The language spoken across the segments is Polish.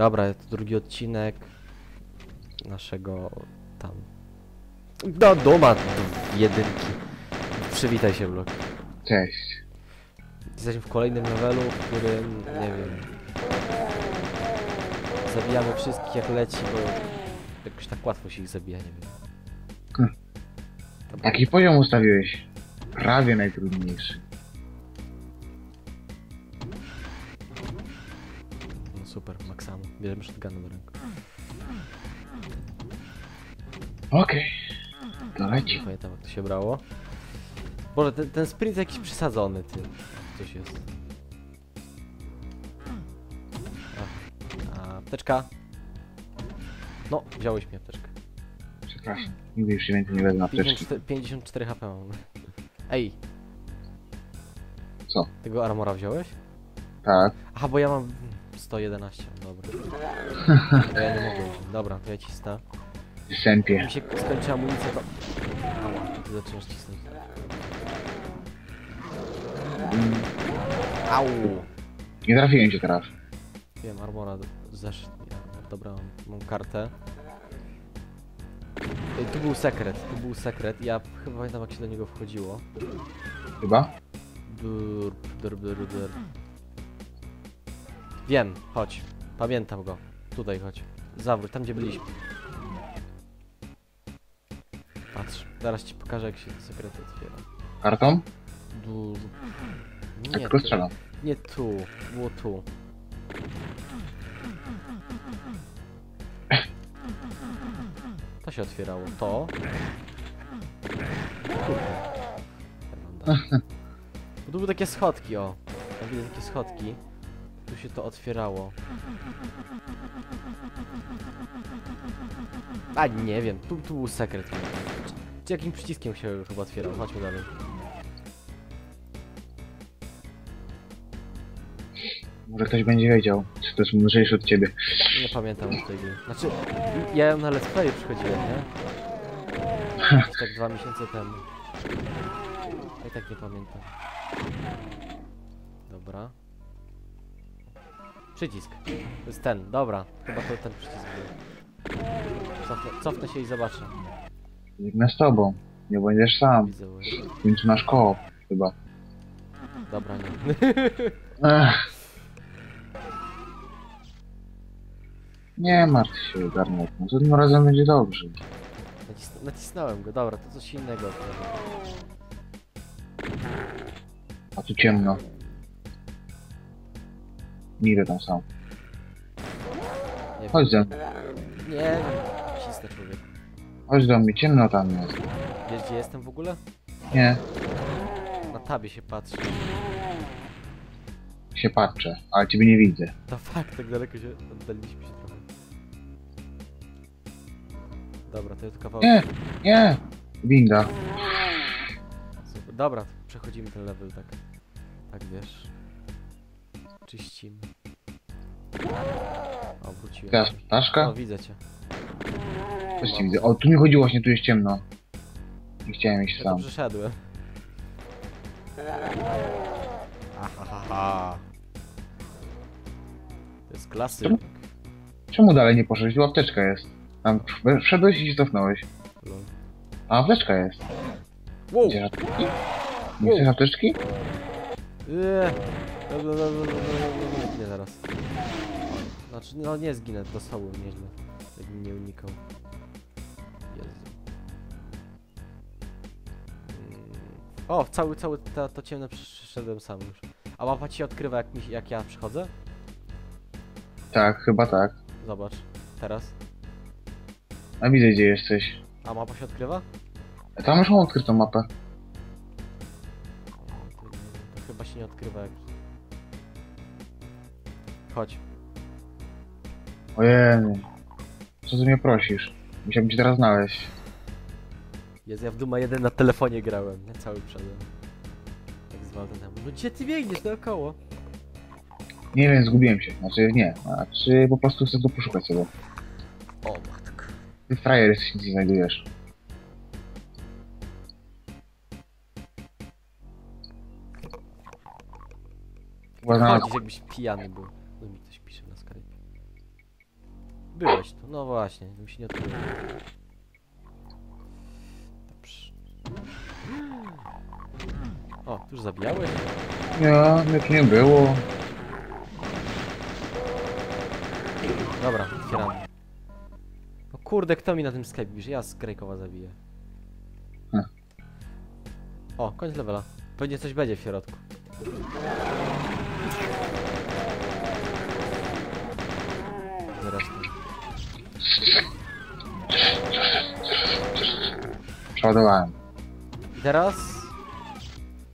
Dobra, to drugi odcinek naszego tam. Do duma jedynki. Przywitaj się, Blok. Cześć. Jesteśmy w kolejnym levelu, w którym, nie wiem... Zabijamy wszystkich jak leci, bo jakoś tak łatwo się ich zabija, nie wiem. Hmm. Jaki poziom ustawiłeś? Prawie najtrudniejszy. Super, maksamo. Bierzemy shotguna do ręku. Okej. To leci. Nie pamiętam jak to się brało. Boże, ten, ten sprint jakiś przesadzony, ty. Coś jest. A, a, apteczka. No, wziąłeś mi apteczkę. Przepraszam. Nigdy już się więcej nie wezmę apteczki. 54, 54 HP mam. Ej, Co? tego armora wziąłeś? Tak. Aha, bo ja mam 111, dobra. To ja nie mogę wziąć. Dobra, to ja cisnę. Sępie. Mi się skończy amunicja, to... Ała, ty zaczynasz cisnąć. Mm, Au! Nie trafiłem cię teraz. Wiem, armora zesz... Ja, dobra, mam, mam kartę. Ej, tu był sekret, tu był sekret. Ja chyba pamiętam jak się do niego wchodziło. Chyba? Dur, dur, dur, dur. Wiem, chodź. Pamiętam go. Tutaj chodź. Zawróć, tam gdzie byliśmy. Patrz, zaraz ci pokażę jak się te sekrety otwiera. Kartą? Tak Nie, tu. nie tu, było tu. To się otwierało. To. Kurde. Tu były takie schodki, o. Widzę takie schodki. Tu się to otwierało. A nie wiem, tu, tu był sekret. Jakim przyciskiem się chyba otwierał? Chodźmy dalej. Może ktoś będzie wiedział, czy to jest mądrzejszy od ciebie. Nie pamiętam już tej gry. Znaczy, ja ją na Let's Playu przychodziłem, nie? Tak dwa miesiące temu. A i tak nie pamiętam. Dobra. Przycisk. To jest ten, dobra. Chyba to ten przycisk był. Cofnę, cofnę się i zobaczę. Biegnę z tobą. Nie będziesz sam. Widzę. ły. W końcu nasz koło. Chyba. Dobra, nie. Ech. Nie martw się, Garnet. Tym razem będzie dobrze. Nacis nacisnąłem go, dobra, to coś innego. A tu ciemno. Idę tam. Nie wiem. Chodź ze mną. Nie wiem. Cisnę człowiek. Chodź do mnie, ciemno tam jest. Wiesz gdzie jestem w ogóle? Nie, Na tabie się patrzy. się patrzę, ale ciebie nie widzę. To fakt, tak daleko się oddaliliśmy się trochę. Dobra, to jest kawałek. Nie, nie! Winda. Super. Dobra, przechodzimy ten level tak. Tak wiesz. Czyścimy. O, wróciłem. Teraz O, ptaszka? widzę cię. Też cię widzę. O, tu mi chodziło właśnie, tu jest ciemno. Nie chciałem iść Ja sam. przeszedłem. Ahahaha. To jest klasyk. Czemu? Dalej nie poszedłeś? Tu apteczka jest. Tam wszedłeś i się cofnąłeś. Lol. A apteczka jest. Wow! Gdzie apteczki? Nie chcesz apteczki? Eee. Nie zaraz. Znaczy, no nie zginę, dostałem nieźle. Jakbym nie unikał. Jezu. Mm. O, cały, cały to, to ciemne przeszedłem sam już. A mapa ci odkrywa jak, mi, jak ja przychodzę? Tak, chyba tak. Zobacz. Teraz. A widzę gdzie jesteś. A mapa się odkrywa? A tam już mam odkrytą mapę. To chyba się nie odkrywa jak... Chodź. Ojej. Co ty mnie prosisz? Musiałbym cię teraz znaleźć. Jezu, ja w Duma 1 na telefonie grałem, nie? Cały przedem. Tak z Waldenem. No gdzie ty biegniesz dookoła? Nie wiem, zgubiłem się. Znaczy nie. Znaczy po prostu chcę go poszukać sobie. O matko. Ty frajer jesteś, nic nie znajdujesz. Chyba znalazł... Chodzisz jakbyś pijany był. No mi ktoś pisze na Skype. Byłeś tu, no właśnie, mi się nie odkryło. Dobrze. O, tu już zabijałeś? Nie, tu nie było. Dobra, otwieram. No kurde, kto mi na tym Skype pisze? Ja z zabiję. Hm. O, koniec levela. Pewnie coś będzie w środku. Tu. Przeładowałem. I teraz...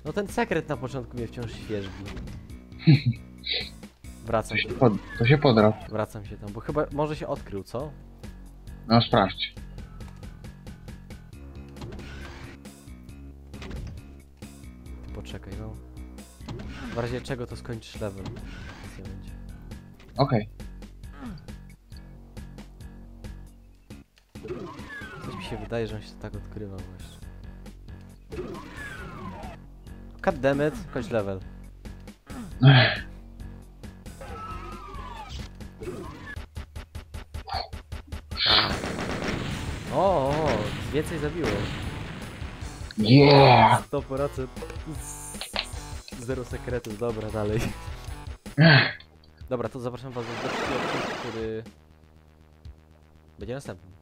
No ten sekret na początku mnie wciąż świeżbi. Wracam To się, się, pod, to się podrał. wracam się tam, bo chyba może się odkrył, co? No sprawdź. Poczekaj, no. W razie czego to skończysz level. Nic nie Coś mi się wydaje, że on się tak odkrywa właśnie. God damn it, kończ level. O, o, więcej zabiłeś. Yeah! 100% Zero sekretów, dobra, dalej. Dobra, to zapraszam was do odcinku, który będzie następny.